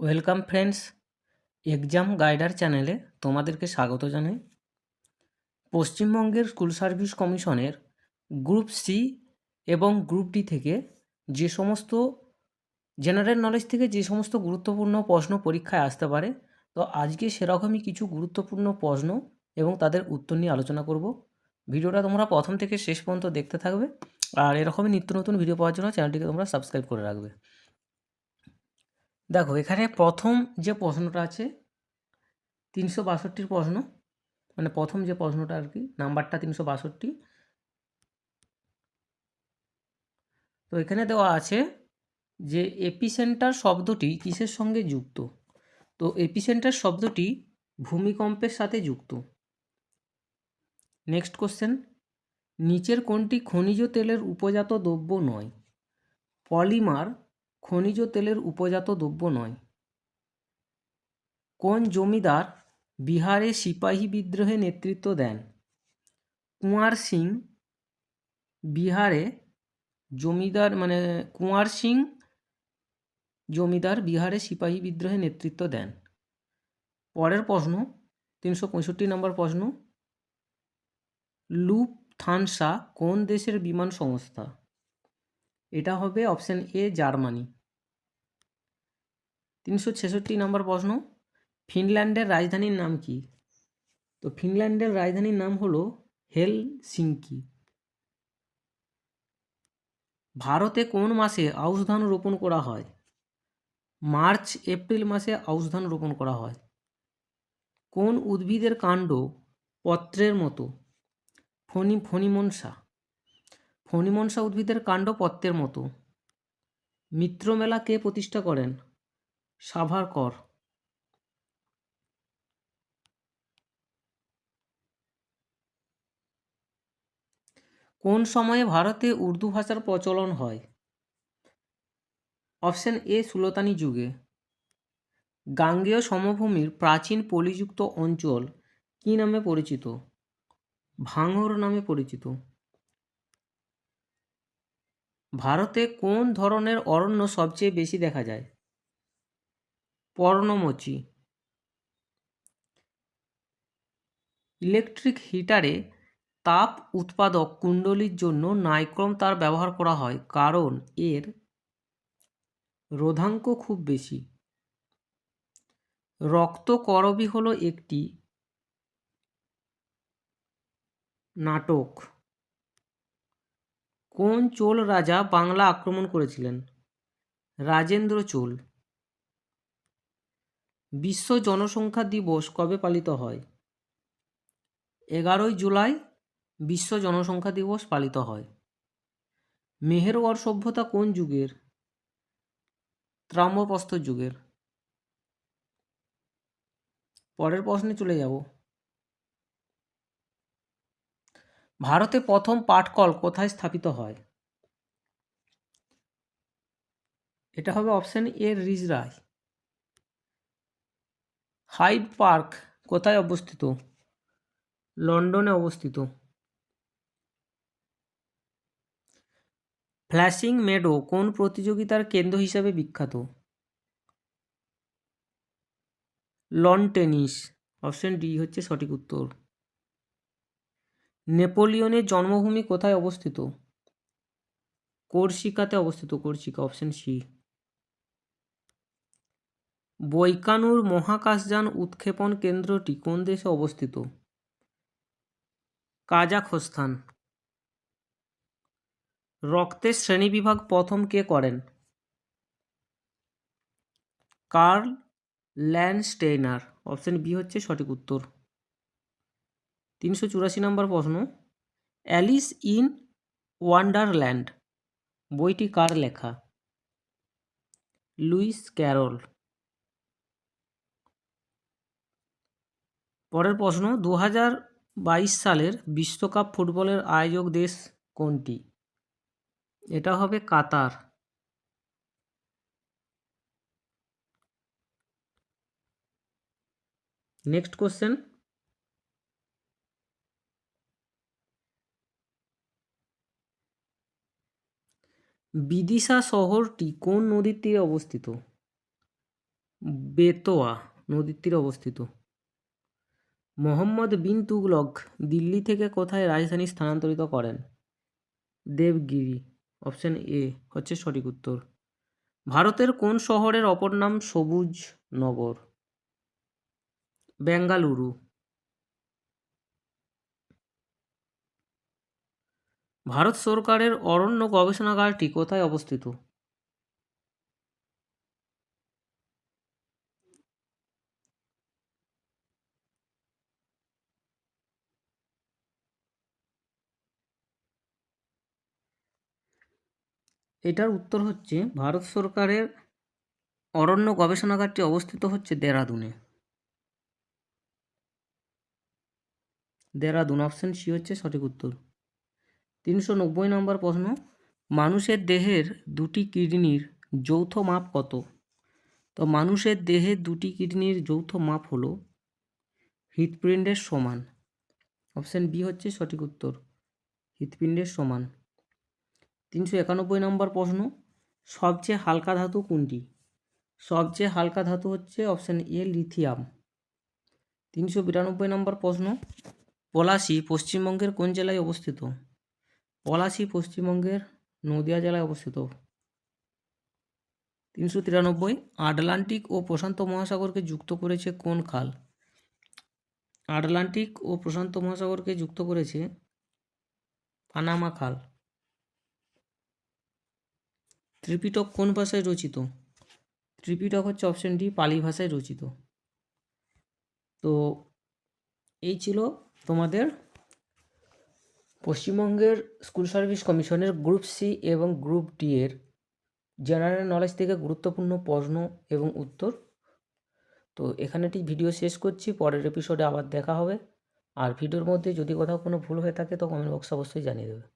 Welcome friends, exam গাইডার চ্যানেলে তোমাদেরকে স্বাগত জানাই। পশ্চিমবঙ্গের স্কুল সার্ভিস কমিশনের গ্রুপ সি এবং গ্রুপ ডি থেকে যে সমস্ত জেনারেল নলেজ থেকে যে সমস্ত গুরুত্বপূর্ণ প্রশ্ন পরীক্ষায় আসতে পারে, তো আজকে সেরকমই কিছু গুরুত্বপূর্ণ প্রশ্ন এবং তাদের উত্তর নিয়ে আলোচনা করব। ভিডিওটা তোমরা প্রথম থেকে শেষ পর্যন্ত দেখতে থাকবে, আর এরকমই নিত্য নতুন ভিডিও পাওয়ার জন্য চ্যানেলটিকে তোমরা সাবস্ক্রাইব করে রাখবে। দেখো, এখানে প্রথম যে প্রশ্নটা আছে, তিনশো বাষট্টির প্রশ্ন মানে প্রথম যে প্রশ্নটা আর কি, নাম্বারটা তিনশো বাষট্টি। তো এখানে দেওয়া আছে যে এপিসেন্টার শব্দটি কিসের সঙ্গে যুক্ত? তো এপিসেন্টার শব্দটি ভূমিকম্পের সাথে যুক্ত। নেক্সট কোশ্চেন, নিচের কোনটি খনিজ তেলের উপজাত দ্রব্য নয়? পলিমার খনিজ তেলের উপজাত দ্রব্য নয়। কোন জমিদার বিহারে সিপাহী বিদ্রোহে নেতৃত্ব দেন? কুঁয়ার সিং বিহারে জমিদার মানে কুঁয়ার সিং জমিদার বিহারে সিপাহী বিদ্রোহে নেতৃত্ব দেন। পরের প্রশ্ন, তিনশো পঁয়ষট্টি নম্বর প্রশ্ন লুপ থানসা কোন দেশের বিমান সংস্থা? এটা হবে অপশান এ জার্মানি। তিনশো ছেষট্টি নম্বর প্রশ্ন, ফিনল্যান্ডের রাজধানীর নাম কি? তো ফিনল্যান্ডের রাজধানীর নাম হলো হেল সিঙ্কি ভারতে কোন মাসে আউশ ধান রোপণ করা হয়? মার্চ, এপ্রিল মাসে আউশ ধান রোপণ করা হয়। কোন উদ্ভিদের কাণ্ড পত্রের মতো? ফণি, ফণিমনসা। ফণিমনসা উদ্ভিদের কাণ্ড পত্রের মতো। মিত্রমেলা কে প্রতিষ্ঠা করেন? সাভারকর কোন সময়ে ভারতে উর্দু ভাষার প্রচলন হয়? অপশন এ, সুলতানি যুগে। গাঙ্গেয় সমভূমির প্রাচীন পলিযুক্ত অঞ্চল কী নামে পরিচিত? ভাঙর নামে পরিচিত। ভারতে কোন ধরনের অরণ্য সবচেয়ে বেশি দেখা যায়? পর্ণমোচী। ইলেকট্রিক হিটারে তাপ উৎপাদক কুণ্ডলীর জন্য নাইক্রোম তার ব্যবহার করা হয়, কারণ এর রোধাঙ্ক খুব বেশি। রক্তকরবী হলো একটি নাটক। কোন চোল রাজা বাংলা আক্রমণ করেছিলেন? রাজেন্দ্র চোল। বিশ্ব জনসংখ্যা দিবস কবে পালিত হয়? এগারোই জুলাই বিশ্ব জনসংখ্যা দিবস পালিত হয়। মেহেরগড় সভ্যতা কোন যুগের? ত্রাম্রপ্রস্তর যুগের। পরের প্রশ্নে চলে যাব। ভারতে প্রথম পাটকল কোথায় স্থাপিত হয়? এটা হবে অপশন এ রিজরায় হাইড পার্ক কোথায় অবস্থিত? লন্ডনে অবস্থিত। ফ্ল্যাশিং মেডো কোন প্রতিযোগিতার কেন্দ্র হিসাবে বিখ্যাত? Loan tennis. অপশন ডি হচ্ছে সঠিক উত্তর। নেপোলিয়নের জন্মভূমি কোথায় অবস্থিত? কোর্সিকাতে অবস্থিত, কোর্সিকা অপশন সি বৈকানুর মহাকাশযান উৎক্ষেপণ কেন্দ্রটি কোন দেশে অবস্থিত? কাজাখস্তান। রক্তের শ্রেণীবিভাগ প্রথম কে করেন? কার্ল ল্যান্ডস্টেইনার অপশন বি হচ্ছে সঠিক উত্তর। তিনশো চুরাশি নম্বর প্রশ্ন, অ্যালিস ইন ওয়ান্ডারল্যান্ড, বইটি কার লেখা? Lewis Carroll. পরের প্রশ্ন দু হাজার বাইশ সালের বিশ্বকাপ ফুটবলের আয়োজক দেশ কোনটি? এটা হবে কাতার। Next question. বিদিশা শহরটি কোন নদীর তীরে অবস্থিত? বেতোয়া নদীর তীরে অবস্থিত। মোহাম্মদ বিন তুগলক দিল্লি থেকে কোথায় রাজধানী স্থানান্তরিত করেন? দেবগিরি। অপশন এ হচ্ছে সঠিক উত্তর। ভারতের কোন শহরের অপর নাম সবুজ নগর? বেঙ্গালুরু। ভারত সরকারের অরণ্য গবেষণাগারটি কোথায় অবস্থিত? এটার উত্তর হচ্ছে, ভারত সরকারের অরণ্য গবেষণাগারটি অবস্থিত হচ্ছে দেরাদুনে। দেরাদুন অপশন সি হচ্ছে সঠিক উত্তর। তিনশো নব্বই নম্বর প্রশ্ন, মানুষের দেহের দুটি কিডনির যৌথ মাপ কত? তো মানুষের দেহের দুটি কিডনির যৌথ মাপ হলো হৃৎপিণ্ডের সমান। অপশান বি হচ্ছে সঠিক উত্তর, হৃৎপিণ্ডের সমান। তিনশো একানব্বই নম্বর প্রশ্ন, সবচেয়ে হালকা ধাতু কোনটি? সবচেয়ে হালকা ধাতু হচ্ছে অপশান এ লিথিয়াম। তিনশো বিরানব্বই নম্বর প্রশ্ন, পলাশি পশ্চিমবঙ্গের কোন জেলায় অবস্থিত? পলাশি পশ্চিমবঙ্গের নদিয়া জেলায় অবস্থিত। তিনশো তিরানব্বই আটলান্টিক ও প্রশান্ত মহাসাগরকে যুক্ত করেছে কোন খাল? আটলান্টিক ও প্রশান্ত মহাসাগরকে যুক্ত করেছে পানামা খাল। ত্রিপিটক কোন ভাষায় রচিত? ত্রিপিটক হচ্ছে অপশন ডি পালি ভাষায় রচিত। তো এই ছিল তোমাদের পশ্চিমবঙ্গের স্কুল সার্ভিস কমিশনের গ্রুপ সি এবং গ্রুপ ডি এর জেনারেল নলেজ থেকে গুরুত্বপূর্ণ প্রশ্ন এবং উত্তর। তো এখানে ঠিক ভিডিও শেষ করছি, পরের এপিসোডে আবার দেখা হবে। আর ভিডিওর মধ্যে যদি কোথাও কোনো ভুল হয়ে থাকে, তো কমেন্ট বক্সে অবশ্যই জানিয়ে দেবে।